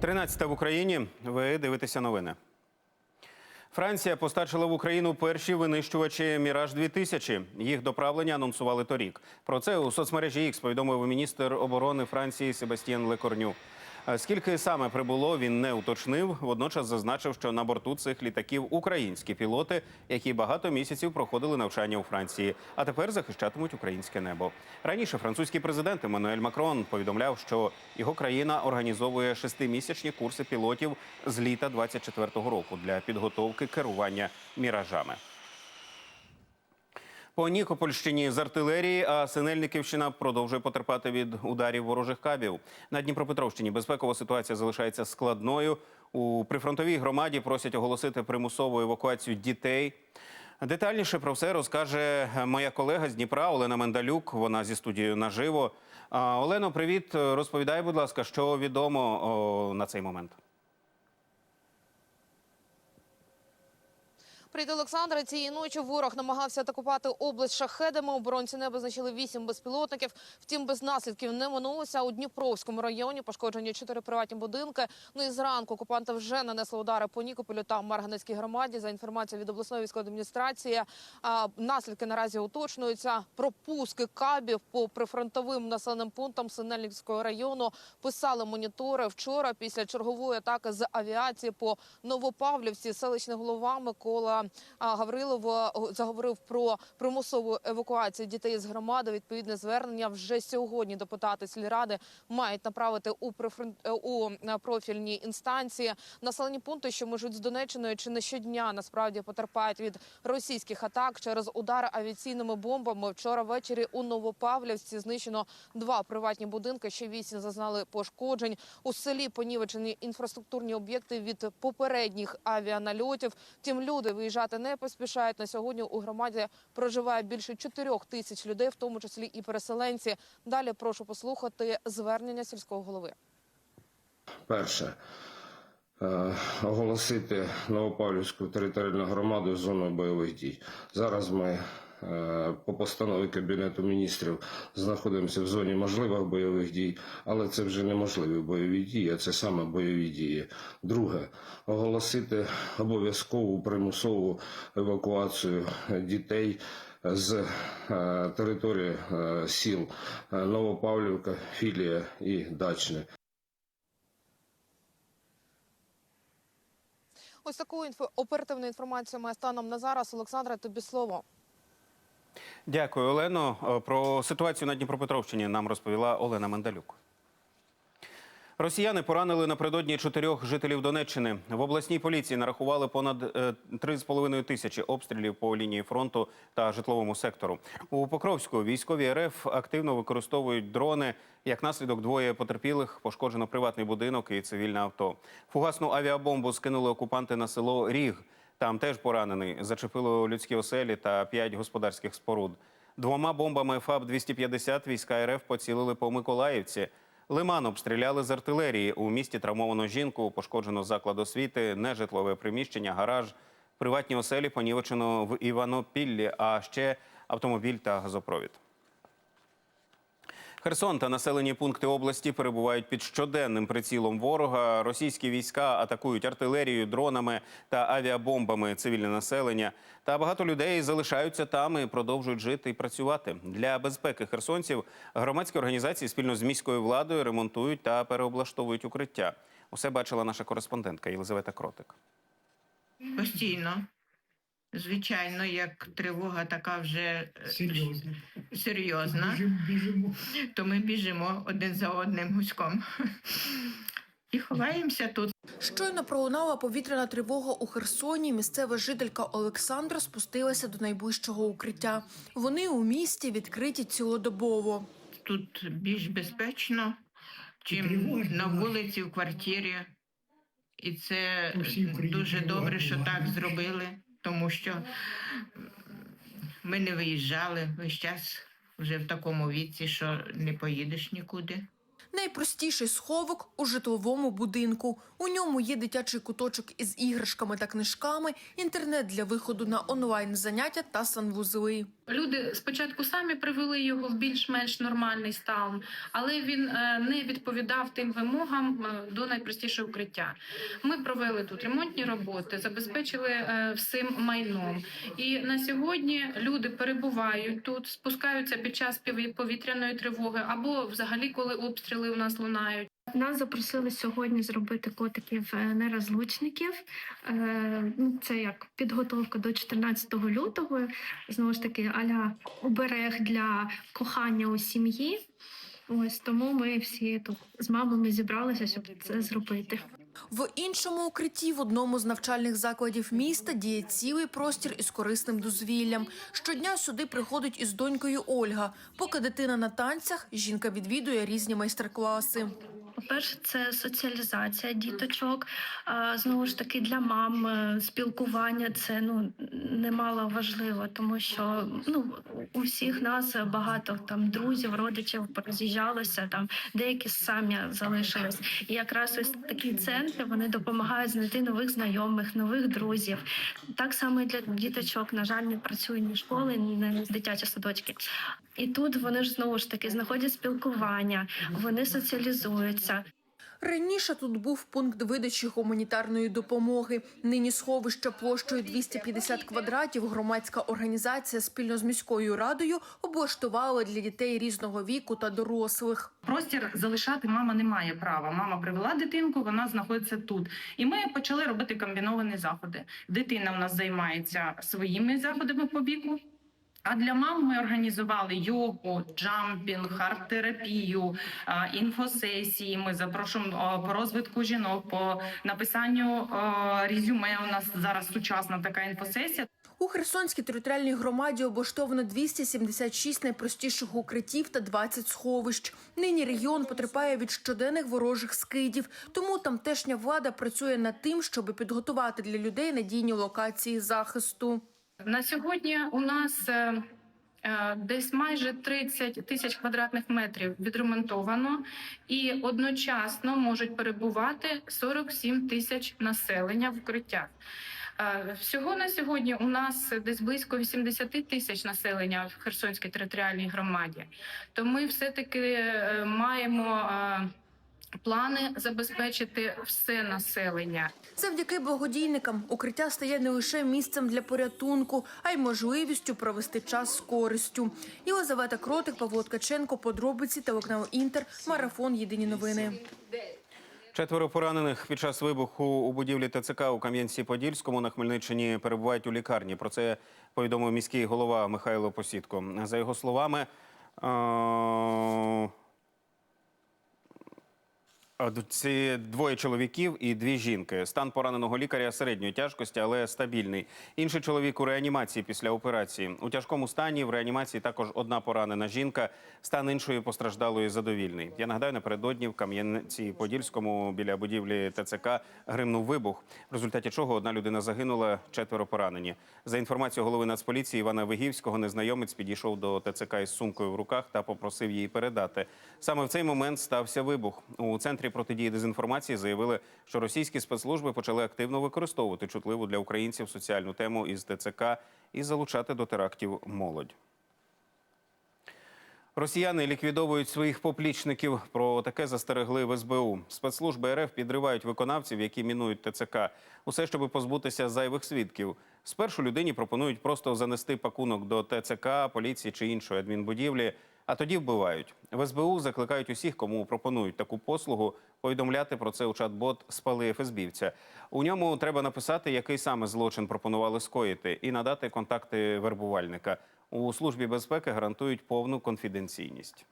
13 в Україні. Ви дивитеся новини. Франція постачила в Україну перші винищувачі Міраж 2000 Їх доправлення анонсували торік. Про це у соцмережі X повідомив міністр оборони Франції Себастьєн Лекорню. Скільки саме прибуло, він не уточнив. Водночас зазначив, що на борту цих літаків українські пілоти, які багато місяців проходили навчання у Франції, а тепер захищатимуть українське небо. Раніше французький президент Еммануель Макрон повідомляв, що його країна організовує шестимісячні курси пілотів з літа 24-го року для підготовки керування міражами. По Нікопольщині з артилерії, а Синельниківщина продовжує потерпати від ударів ворожих кабів. На Дніпропетровщині безпекова ситуація залишається складною. У прифронтовій громаді просять оголосити примусову евакуацію дітей. Детальніше про все розкаже моя колега з Дніпра Олена Мендалюк. Вона зі студією наживо. Олено, привіт. Розповідай, будь ласка, що відомо на цей момент. Привіт, Олександре. Цієї ночі ворог намагався атакувати область шахедами. Оборонці неба знищили вісім безпілотників. Втім, без наслідків не минулося. У Дніпровському районі пошкоджені чотири приватні будинки. Ну і зранку окупанти вже нанесли удари по Нікополю та Марганецькій громаді. За інформацією від обласної військової адміністрації, наслідки наразі уточнюються. Пропуски кабів по прифронтовим населеним пунктам Синельниківського району писали монітори вчора після чергової атаки з авіації по Новопавлівці. Селищний голова Микола Гаврилов заговорив про примусову евакуацію дітей з громади. Відповідне звернення вже сьогодні депутати сільради мають направити у е, у е, профільні інстанції. Населені пункти, що межуть з Донеччиною, чи не щодня насправді потерпають від російських атак через удари авіаційними бомбами. Вчора ввечері у Новопавлівці знищено два приватні будинки. Ще вісім зазнали пошкоджень. У селі понівечені інфраструктурні об'єкти від попередніх авіанальотів. Втім, люди виїжджати не поспішають. На сьогодні у громаді проживає більше чотирьох тисяч людей, в тому числі і переселенці. Далі прошу послухати звернення сільського голови. Перше. е, Оголосити Новопавлівську територіальну громаду зоною бойових дій. Зараз ми по постанові Кабінету міністрів знаходимося в зоні можливих бойових дій, але це вже неможливі бойові дії, а це саме бойові дії. Друге, оголосити обов'язкову примусову евакуацію дітей з е, території е, сіл е, Новопавлівка, Філія і Дачне. Ось таку інфо оперативну інформацію має станом на зараз. Олександра, тобі слово. Дякую, Олено. Е, Про ситуацію на Дніпропетровщині нам розповіла Олена Мендалюк. Росіяни поранили напередодні чотирьох жителів Донеччини. В обласній поліції нарахували понад е, 3,5 тисячі обстрілів по лінії фронту та житловому сектору. У Покровську військові РФ активно використовують дрони. Як наслідок, двоє потерпілих пошкоджено приватний будинок і цивільне авто. Фугасну авіабомбу скинули окупанти на село Ріг. Там теж поранений. Зачепило людські оселі та п'ять господарських споруд. Двома бомбами ФАБ-250 війська РФ поцілили по Миколаївці. Лиман обстріляли з артилерії. У місті травмовано жінку, пошкоджено заклад освіти, нежитлове приміщення, гараж. Приватні оселі понівечено в Іванопіллі, а ще автомобіль та газопровід. Херсон та населені пункти області перебувають під щоденним прицілом ворога. Російські війська атакують артилерією, дронами та авіабомбами цивільне населення. Та багато людей залишаються там і продовжують жити і працювати. Для безпеки херсонців громадські організації спільно з міською владою ремонтують та переоблаштовують укриття. Усе бачила наша кореспондентка Єлизавета Кротик. Постійно. Звичайно, як тривога така вже е, Серйозно. серйозна, Біжимо, біжимо. то ми біжимо один за одним гуськом. І ховаємося тут. Щойно пролунала повітряна тривога у Херсоні. Місцева жителька Олександра спустилася до найближчого укриття. Вони у місті відкриті цілодобово. Тут більш безпечно, чим на вулиці, в квартирі. І це дуже добре, що так зробили, тому що ми не виїжджали весь час вже в такому віці, що не поїдеш нікуди. Найпростіший сховок у житловому будинку. У ньому є дитячий куточок із іграшками та книжками, інтернет для виходу на онлайн заняття та санвузли. Люди спочатку самі привели його в більш-менш нормальний стан, але він е, не відповідав тим вимогам е, до найпростішого укриття. Ми провели тут ремонтні роботи, забезпечили е, всім майном. І на сьогодні люди перебувають тут, спускаються під час повітряної тривоги або взагалі, коли обстріли у нас лунають. Нас запросили сьогодні зробити котиків е, нерозлучників. Е, ну, Це як підготовка до 14 лютого. Знову ж таки, аля оберег для кохання у сім'ї. Ось тому ми всі тут з мамами зібралися, щоб це зробити. В іншому укритті в одному з навчальних закладів міста діє цілий простір із корисним дозвіллям. Щодня сюди приходить із донькою Ольга. Поки дитина на танцях, жінка відвідує різні майстер-класи. По-перше, це соціалізація діточок. Знову ж таки, для мам е, спілкування це ну немало важливо, тому що ну у всіх нас багато там друзів, родичів пороз'їжджалося, там деякі самі залишились. І якраз ось такі центри вони допомагають знайти нових знайомих, нових друзів. Так само і для діточок. На жаль, не працюють ні школи, ні дитячі садочки. І тут вони ж знову ж таки знаходять спілкування, вони соціалізуються. Раніше тут був пункт видачі гуманітарної допомоги. Нині сховище площею 250 квадратів. Громадська організація спільно з міською радою облаштувала для дітей різного віку та дорослих. Простір залишати мама не має права. Мама привела дитинку, вона знаходиться тут. І ми почали робити комбіновані заходи. Дитина в нас займається своїми заходами по віку. А для мам ми організували йогу, джампінг, арт-терапію, інфосесії. Ми запрошуємо по розвитку жінок, по написанню резюме. У нас зараз сучасна така інфосесія. У Херсонській територіальній громаді облаштовано 276 найпростіших укриттів та 20 сховищ. Нині регіон потерпає від щоденних ворожих скидів, тому тамтешня влада працює над тим, щоб підготувати для людей надійні локації захисту. На сьогодні у нас е, е, десь майже 30 тисяч квадратних метрів відремонтовано, і одночасно можуть перебувати 47 тисяч населення в укриттях. Е, Всього на сьогодні у нас десь близько 80 тисяч населення в Херсонській територіальній громаді. То ми все-таки е, маємо плани забезпечити все населення. Завдяки благодійникам укриття стає не лише місцем для порятунку, а й можливістю провести час з користю. Єлизавета Кротик, Павло Ткаченко, подробиці, телеканал Інтер, марафон. Єдині новини. Четверо поранених під час вибуху у будівлі ТЦК у Кам'янці-Подільському на Хмельниччині перебувають у лікарні. Про це повідомив міський голова Михайло Посідко. За його словами, е, А Ці двоє чоловіків і дві жінки. Стан пораненого лікаря середньої тяжкості, але стабільний. Інший чоловік у реанімації після операції. У тяжкому стані в реанімації також одна поранена жінка. Стан іншої постраждалої задовільний. Я нагадаю, напередодні в Кам'янці-Подільському біля будівлі ТЦК гримнув вибух, в результаті чого одна людина загинула, четверо поранені. За інформацією голови Нацполіції Івана Вигівського, незнайомець підійшов до ТЦК із сумкою в руках та попросив її передати. Саме в цей момент стався вибух. У центрі протидії дезінформації заявили, що російські спецслужби почали активно використовувати чутливу для українців соціальну тему із ТЦК і залучати до терактів молодь. Росіяни ліквідовують своїх поплічників. Про таке застерегли в СБУ. Спецслужби РФ підривають виконавців, які мінують ТЦК. Усе, щоб позбутися зайвих свідків. Спершу людині пропонують просто занести пакунок до ТЦК, поліції чи іншої адмінбудівлі, а тоді вбивають. В СБУ закликають усіх, кому пропонують таку послугу, повідомляти про це у чат-бот «Спали ФСБівця». У ньому треба написати, який саме злочин пропонували скоїти, і надати контакти вербувальника. У службі безпеки гарантують повну конфіденційність.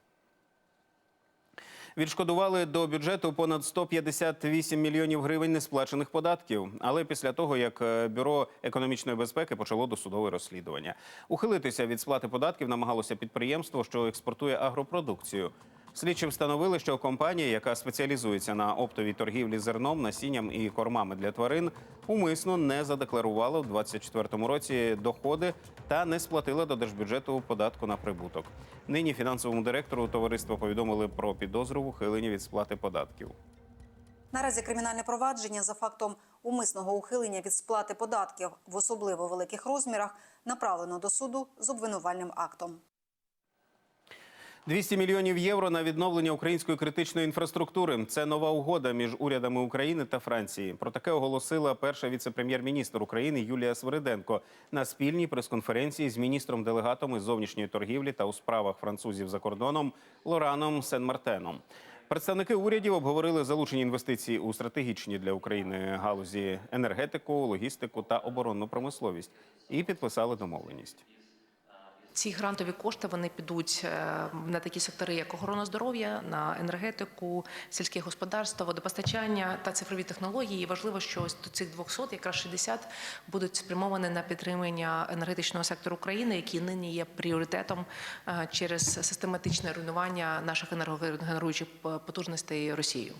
Відшкодували до бюджету понад 158 мільйонів гривень несплачених податків. Але після того, як е, бюро економічної безпеки почало досудове розслідування, ухилитися від сплати податків намагалося підприємство, що експортує агропродукцію. Слідчі встановили, що компанія, яка спеціалізується на оптовій торгівлі зерном, насінням і кормами для тварин, умисно не задекларувала у 2024 році доходи та не сплатила до держбюджету податку на прибуток. Нині фінансовому директору товариства повідомили про підозру в ухиленні від сплати податків. Наразі кримінальне провадження за фактом умисного ухилення від сплати податків в особливо великих розмірах направлено до суду з обвинувальним актом. 200 мільйонів євро на відновлення української критичної інфраструктури. Це нова угода між урядами України та Франції. Про таке оголосила перша віце-прем'єр-міністр України Юлія Свириденко на спільній прес-конференції з міністром делегатом із зовнішньої торгівлі та у справах французів за кордоном Лораном Сен-Мартеном. Представники урядів обговорили залучені інвестиції у стратегічні для України галузі енергетику, логістику та оборонну промисловість і підписали домовленість. Ці грантові кошти вони підуть е, на такі сектори, як охорона здоров'я, на енергетику, сільське господарство, водопостачання та цифрові технології. І важливо, що ось до цих 200, якраз 60, будуть спрямовані на підтримання енергетичного сектору України, який нині є пріоритетом е, через систематичне руйнування наших енергогенеруючих потужностей Росією.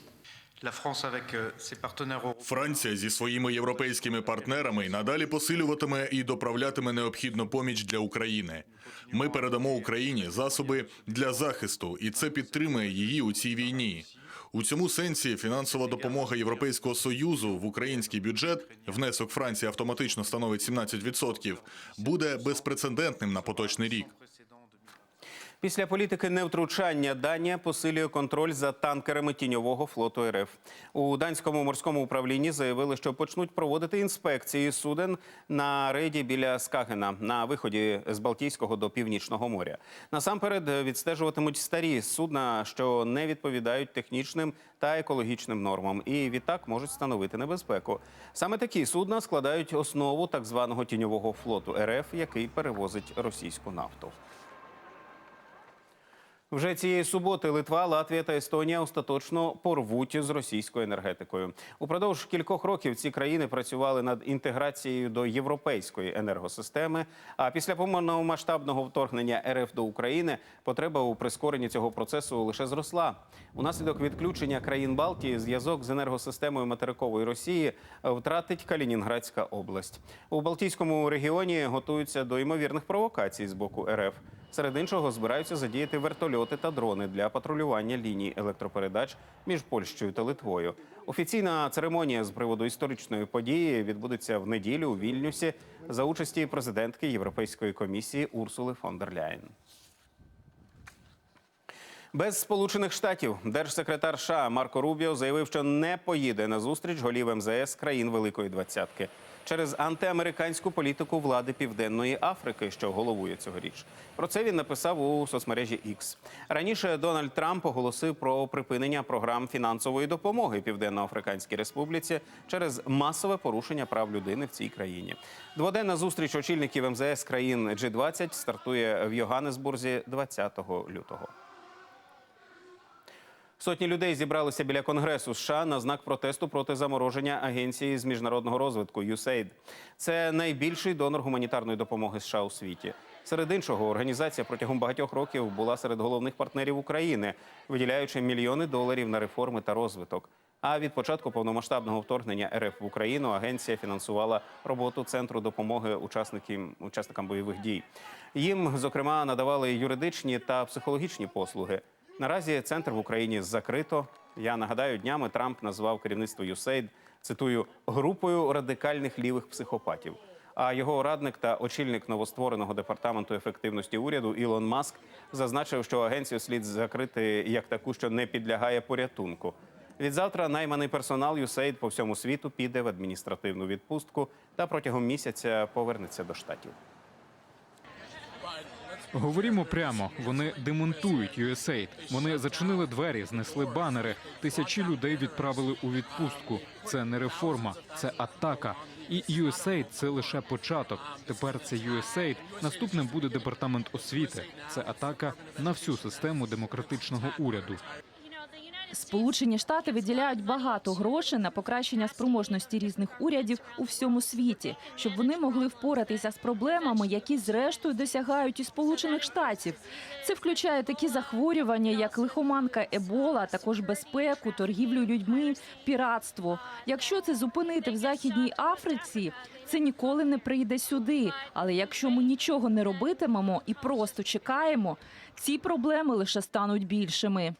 Франція зі своїми європейськими партнерами надалі посилюватиме і доправлятиме необхідну поміч для України. Ми передамо Україні засоби для захисту, і це підтримує її у цій війні. У цьому сенсі фінансова допомога Європейського союзу в український бюджет внесок Франції автоматично становить 17%, буде безпрецедентним на поточний рік. Після політики невтручання Данія посилює контроль за танкерами тіньового флоту РФ. У данському морському управлінні заявили, що почнуть проводити інспекції суден на рейді біля Скагена на виході з Балтійського до Північного моря. Насамперед відстежуватимуть старі судна, що не відповідають технічним та екологічним нормам, і відтак можуть становити небезпеку. Саме такі судна складають основу так званого тіньового флоту РФ, який перевозить російську нафту. Вже цієї суботи Литва, Латвія та Естонія остаточно порвуть з російською енергетикою. Упродовж кількох років ці країни працювали над інтеграцією до європейської енергосистеми. А після повномасштабного вторгнення РФ до України потреба у прискоренні цього процесу лише зросла. Унаслідок відключення країн Балтії зв'язок з енергосистемою материкової Росії втратить Калінінградська область. У Балтійському регіоні готуються до ймовірних провокацій з боку РФ. Серед іншого збираються задіяти вертольоти та дрони для патрулювання ліній електропередач між Польщею та Литвою. Офіційна церемонія з приводу історичної події відбудеться в неділю у Вільнюсі за участі президентки Європейської комісії Урсули фон дер Ляєн. Без Сполучених Штатів держсекретар США Марко Рубіо заявив, що не поїде на зустріч голів МЗС країн Великої Двадцятки через антиамериканську політику влади Південної Африки, що головує цьогоріч. Про це він написав у соцмережі X. Раніше Дональд Трамп оголосив про припинення програм фінансової допомоги Південно-Африканській Республіці через масове порушення прав людини в цій країні. Дводенна зустріч очільників МЗС країн G20 стартує в Йоганнесбурзі 20 лютого. Сотні людей зібралися біля Конгресу США на знак протесту проти замороження агенції з міжнародного розвитку USAID. Це найбільший донор гуманітарної допомоги США у світі. Серед іншого, організація протягом багатьох років була серед головних партнерів України, виділяючи мільйони доларів на реформи та розвиток. А від початку повномасштабного вторгнення РФ в Україну агенція фінансувала роботу центру допомоги учасникам, учасникам бойових дій. Їм, зокрема, надавали юридичні та психологічні послуги. Наразі центр в Україні закрито. Я нагадаю, днями Трамп назвав керівництво USAID, цитую, групою радикальних лівих психопатів. А його радник та очільник новоствореного департаменту ефективності уряду Ілон Маск зазначив, що агенцію слід закрити як таку, що не підлягає порятунку. Відзавтра найманий персонал USAID по всьому світу піде в адміністративну відпустку та протягом місяця повернеться до штатів. Говоримо прямо. Вони демонтують USAID. Вони зачинили двері, знесли банери. Тисячі людей відправили у відпустку. Це не реформа, це атака. І USAID – це лише початок. Тепер це USAID. Наступним буде департамент освіти. Це атака на всю систему демократичного уряду. Сполучені Штати виділяють багато грошей на покращення спроможності різних урядів у всьому світі, щоб вони могли впоратися з проблемами, які зрештою досягають і Сполучених Штатів. Це включає такі захворювання, як лихоманка Ебола, також безпеку, торгівлю людьми, піратство. Якщо це зупинити в Західній Африці, це ніколи не прийде сюди. Але якщо ми нічого не робитимемо і просто чекаємо, ці проблеми лише стануть більшими.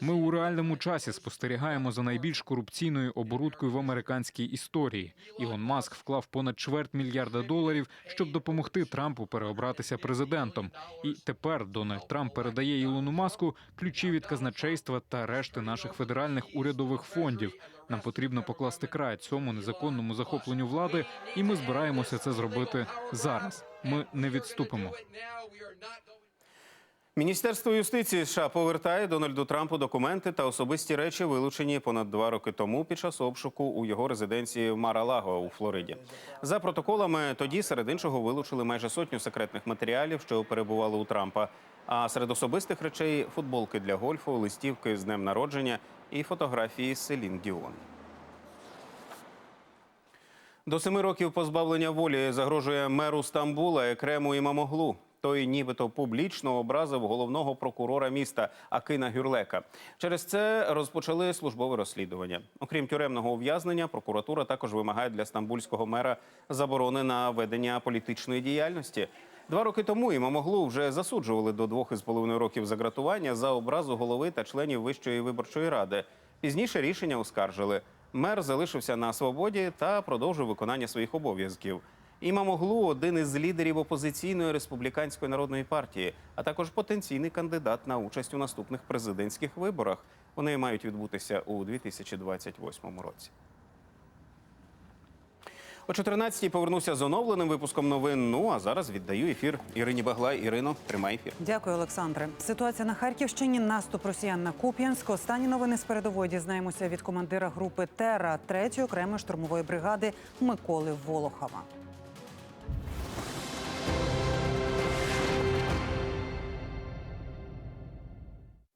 Ми у реальному часі спостерігаємо за найбільш корупційною оборудкою в американській історії. Ілон Маск вклав понад чверть мільярда доларів, щоб допомогти Трампу переобратися президентом. І тепер Дональд Трамп передає Ілону Маску ключі від казначейства та решти наших федеральних урядових фондів. Нам потрібно покласти край цьому незаконному захопленню влади, і ми збираємося це зробити зараз. Ми не відступимо. Міністерство юстиції США повертає Дональду Трампу документи та особисті речі, вилучені понад два роки тому під час обшуку у його резиденції в Мар-а-Лаго у Флориді. За протоколами тоді серед іншого вилучили майже сотню секретних матеріалів, що перебували у Трампа. А серед особистих речей футболки для гольфу, листівки з днем народження і фотографії Селін Діон. До семи років позбавлення волі загрожує меру Стамбула Екрему Імамоглу. Той нібито публічно образив головного прокурора міста Акина Гюрлека. Через це розпочали службове розслідування. Окрім тюремного ув'язнення, прокуратура також вимагає для стамбульського мера заборони на ведення політичної діяльності. Два роки тому Імамоглу вже засуджували до двох із половиною років загратування за образу голови та членів Вищої виборчої ради. Пізніше рішення оскаржили. Мер залишився на свободі та продовжив виконання своїх обов'язків. Імамоглу – один із лідерів опозиційної республіканської народної партії, а також потенційний кандидат на участь у наступних президентських виборах. Вони мають відбутися у 2028 році. О 14-й повернуся з оновленим випуском новин. Ну а зараз віддаю ефір Ірині Баглай. Ірино, тримай ефір. Дякую, Олександре. Ситуація на Харківщині. Наступ росіян на Куп'янськ. Останні новини з передової дізнаємося від командира групи Тера 3-ї окремої штурмової бригади Миколи Волохова.